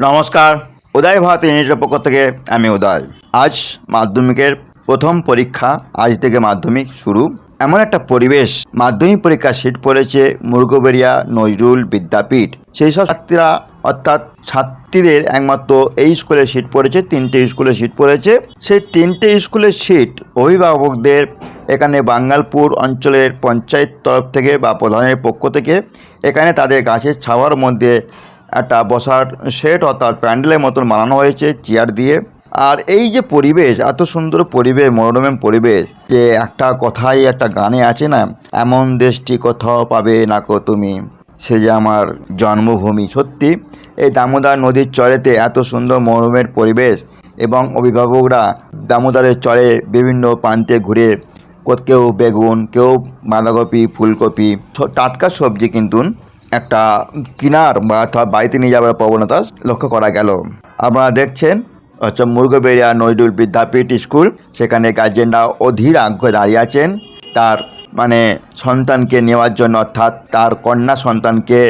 নমস্কার। উদয় ভারত ইউনিটের পক্ষ থেকে আমি উদয়। আজ মাধ্যমিকের প্রথম পরীক্ষা আজ থেকে মাধ্যমিক শুরু। এমন একটা পরিবেশ, মাধ্যমিক পরীক্ষা সিট পড়েছে মুরগোবেরিয়া নজরুল বিদ্যাপীঠ। সেই সব ছাত্রীরা, অর্থাৎ ছাত্রীদের একমাত্র এই স্কুলে সিট পড়েছে, তিনটে স্কুলে সিট পড়েছে। সেই তিনটে স্কুলের সিট অভিভাবকদের এখানে বাঙ্গালপুর অঞ্চলের পঞ্চায়েত তরফ থেকে বা প্রধানের পক্ষ থেকে, এখানে তাদের গাছের ছাওয়ার মধ্যে একটা বসার সেট অর্থাৎ প্যান্ডেলের মতন বানানো হয়েছে, চেয়ার দিয়ে। আর এই যে পরিবেশ, এত সুন্দর পরিবেশ, মনোরম পরিবেশ, যে একটা কথাই, একটা গানে আছে না, এমন দেশটি কোথাও পাবে না কো তুমি? সে যে আমার জন্মভূমি। সত্যি, এই দামোদর নদীর চরেতে এত সুন্দর মনোরমের পরিবেশ এবং অভিভাবকরা দামোদরের চরে বিভিন্ন প্রান্তে ঘুরে, কেউ বেগুন, কেউ বাঁধাকপি, ফুলকপি টাটকা সবজি কিন্তু একটা কিনার বা বাড়িতে নিয়ে যাওয়ার প্রবণতা লক্ষ্য করা গেল। আপনারা দেখছেন হচ্ছে মুরগবেরিয়া নজরুল বিদ্যাপীঠ স্কুল। সেখানে গার্জেনরা অধীর আগ্রহে দাঁড়িয়ে আছেন। তার মানে সন্তানকে নেওয়ার জন্য অর্থাৎ তার কন্যা সন্তানকে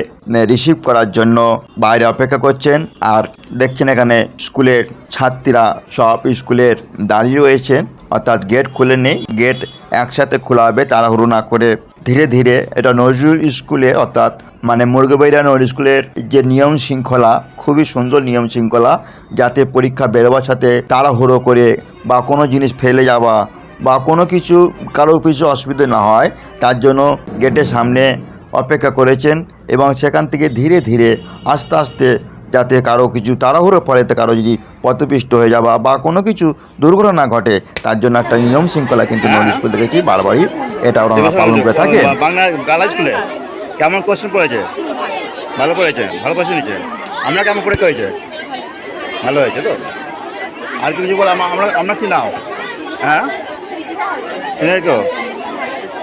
রিসিভ করার জন্য বাইরে অপেক্ষা করছেন। আর দেখছেন এখানে স্কুলের ছাত্রীরা সব স্কুলের দাঁড়িয়ে রয়েছেন। অর্থাৎ গেট খুলে নেই গেট একসাথে খোলা হবে, তাড়াহুড়ো না করে ধীরে ধীরে এটা নজরুল স্কুলে অর্থাৎ মানে মুরগবেরিয়া নজরুল স্কুলের যে নিয়ম শৃঙ্খলা, খুবই সুন্দর নিয়ম শৃঙ্খলা, যাতে পরীক্ষা বেরোবার সাথে তাড়াহুড়ো করে বা কোনো জিনিস ফেলে যাওয়া বা কোনো কিছু কারোর কিছু অসুবিধা না হয়, তার জন্য গেটের সামনে অপেক্ষা করেছেন এবং সেখান থেকে ধীরে ধীরে আস্তে আস্তে যাতে কারও কিছু তাড়াহুড়ো ফলেতে কারও যদি পথপিষ্ট হয়ে যাওয়া বা কোনো কিছু দুর্ঘটনা ঘটে তার জন্য একটা নিয়ম শৃঙ্খলা কিন্তু নজরুল স্কুল দেখেছি বারবারই। এটা ওরা পালন করে থাকে বাংলা গালা স্কুলে কেমন কোশ্চেন পড়েছে? ভালো পড়েছে? ভালো কোশ্চেন নিচ্ছে আমরা কেমন পরীক্ষা হয়েছে? ভালো হয়েছে তো? আর কিছু বলো আমরা আমরা কি নাও? হ্যাঁ? তো।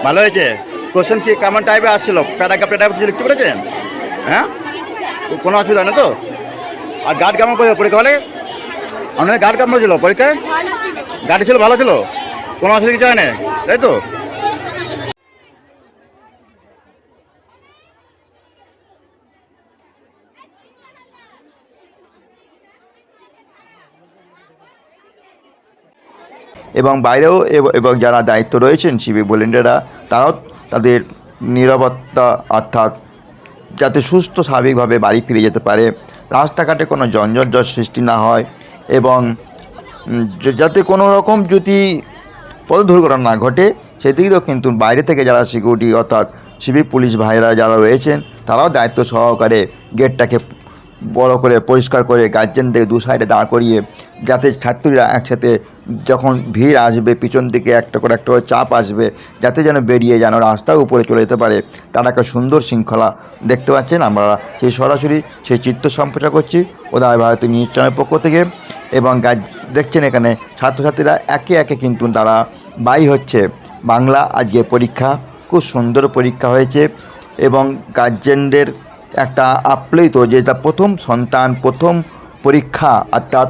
ভালো হয়েছে? কোশ্চেন কি কেমন টাইপে আসছিল? প্যারাগ্রাফ কিছু লিখতে পেরেছেন? হ্যাঁ? কোনো অসুবিধা নেই তো? আর গার্ড কেমন পরীক্ষা হলে? আপনাদের গার্ড কেমন ছিল পরীক্ষায়? গাড়ি ছিল, ভালো ছিল? কোনো অসুবিধা কিছু হয় না তাই তো? এবং বাইরেও এব- যারা দায়িত্ব রয়েছেন সিভিক ভলেন্টিয়াররা, তারাও তাদের নিরাপত্তা অর্থাৎ যাতে সুস্থ স্বাভাবিকভাবে বাড়ি ফিরে যেতে পারে, রাস্তাঘাটে কোনো জঞ্জট সৃষ্টি না হয় এবং যাতে কোনো রকম যদি পথ দুর্ঘটনা না ঘটে, সেদিকেও কিন্তু বাইরে থেকে যারা সিকিউরিটি অর্থাৎ সিভিক পুলিশ ভাইরা যারা রয়েছেন, তারাও দায়িত্ব সহকারে গেটটাকে বড় করে পরিষ্কার করে গার্জেনদের দু সাইডে দাঁড় করিয়ে যাতে ছাত্রীরা একসাথে যখন ভিড় আসবে, পিছন দিকে একটা করে একটা করে চাপ আসবে, যাতে যেন বেরিয়ে যেন রাস্তার উপরে চলে যেতে পারে, তার একটা সুন্দর শৃঙ্খলা দেখতে পাচ্ছেন আমরা। সেই সরাসরি সেই চিত্র সম্প্রচার করছি ওদায় ভারতীয় নিউজ চ্যানেলের পক্ষ থেকে এবং গাছ দেখছেন এখানে ছাত্রছাত্রীরা একে একে কিন্তু তারা বাই হচ্ছে। বাংলা আজকে পরীক্ষা, খুব সুন্দর পরীক্ষা হয়েছে এবং গার্জেনদের একটা আপ্লুত যেটা প্রথম সন্তান, প্রথম পরীক্ষা, অর্থাৎ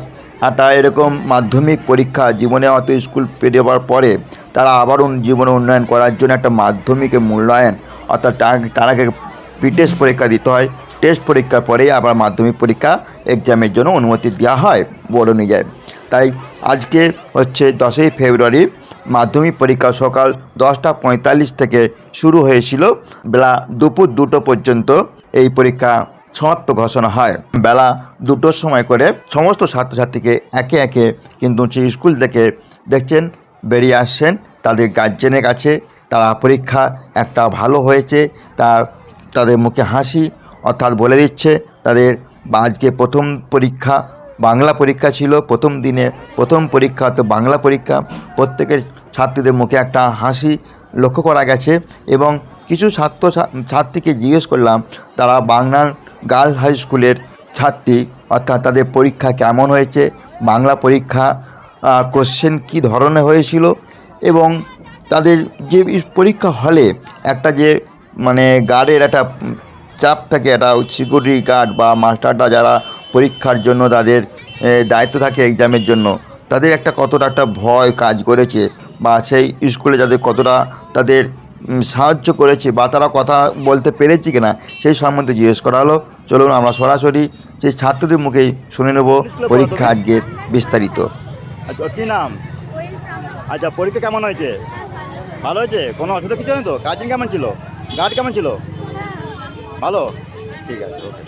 একটা এরকম মাধ্যমিক পরীক্ষা জীবনে অত স্কুল পেরোবার পরে তারা আবারও জীবনে উন্নয়ন করার জন্য একটা মাধ্যমিকের মূল্যায়ন, অর্থাৎ তারাকে তার আগে টেস্ট পরীক্ষা দিতে হয়। টেস্ট পরীক্ষার পরেই আবার মাধ্যমিক পরীক্ষা এক্সামের জন্য অনুমতি দেওয়া হয় বোর্ড অনুযায়ী। তাই আজকে হচ্ছে দশই ফেব্রুয়ারি, মাধ্যমিক পরীক্ষা সকাল দশটা পঁয়তাল্লিশ থেকে শুরু হয়েছিল, বেলা দুপুর দুটো পর্যন্ত। এই পরীক্ষা সমাপ্ত ঘোষণা হয়। বেলা দুটোর সময় করে সমস্ত ছাত্রছাত্রীকে একে একে কিন্তু সেই স্কুল থেকে দেখছেন, বেরিয়ে আসছেন। তাদের গার্জেনের কাছে তারা পরীক্ষা একটা ভালো হয়েছে, তার, তাদের মুখে হাসি অর্থাৎ বলে দিচ্ছে, তাদের আজকে প্রথম পরীক্ষা, বাংলা পরীক্ষা ছিল, প্রথম দিনে প্রথম পরীক্ষা তো বাংলা পরীক্ষা। প্রত্যেকের ছাত্রীদের মুখে একটা হাসি লক্ষ্য করা গেছে এবং কিছু ছাত্র ছাত্রীকে জিজ্ঞেস করলাম, তারা বাংলার গার্লস হাই স্কুলের ছাত্রী, অর্থাৎ তাদের পরীক্ষা কেমন হয়েছে? বাংলা পরীক্ষা কোশ্চেন কী ধরনের হয়েছিল? এবং তাদের যে পরীক্ষা হলে একটা যে মানে গার্ডের একটা চাপ থাকে, একটা সিকিউরিটি গার্ড বা মাস্টাররা যারা পরীক্ষার জন্য তাদের দায়িত্ব থাকে এক্সামের জন্য, তাদের একটা কতটা একটা ভয় কাজ করেছে? বা সেই স্কুলে যাদের কতটা তাদের সাহায্য করেছে বা তারা কথা বলতে পেরেছে কিনা সেই সম্বন্ধে জিজ্ঞেস করা হলো। চলুন আমরা সরাসরি সেই ছাত্রদের মুখেই শুনে নেব পরীক্ষা আজকের বিস্তারিত। আচ্ছা কী নাম? আচ্ছা পরীক্ষা কেমন হয়েছে? ভালো হয়েছে? কোনো অসুবিধা কিছু তো? গার্জেন কেমন ছিল? গার্ড কেমন ছিল? ভালো? ঠিক আছে ওকে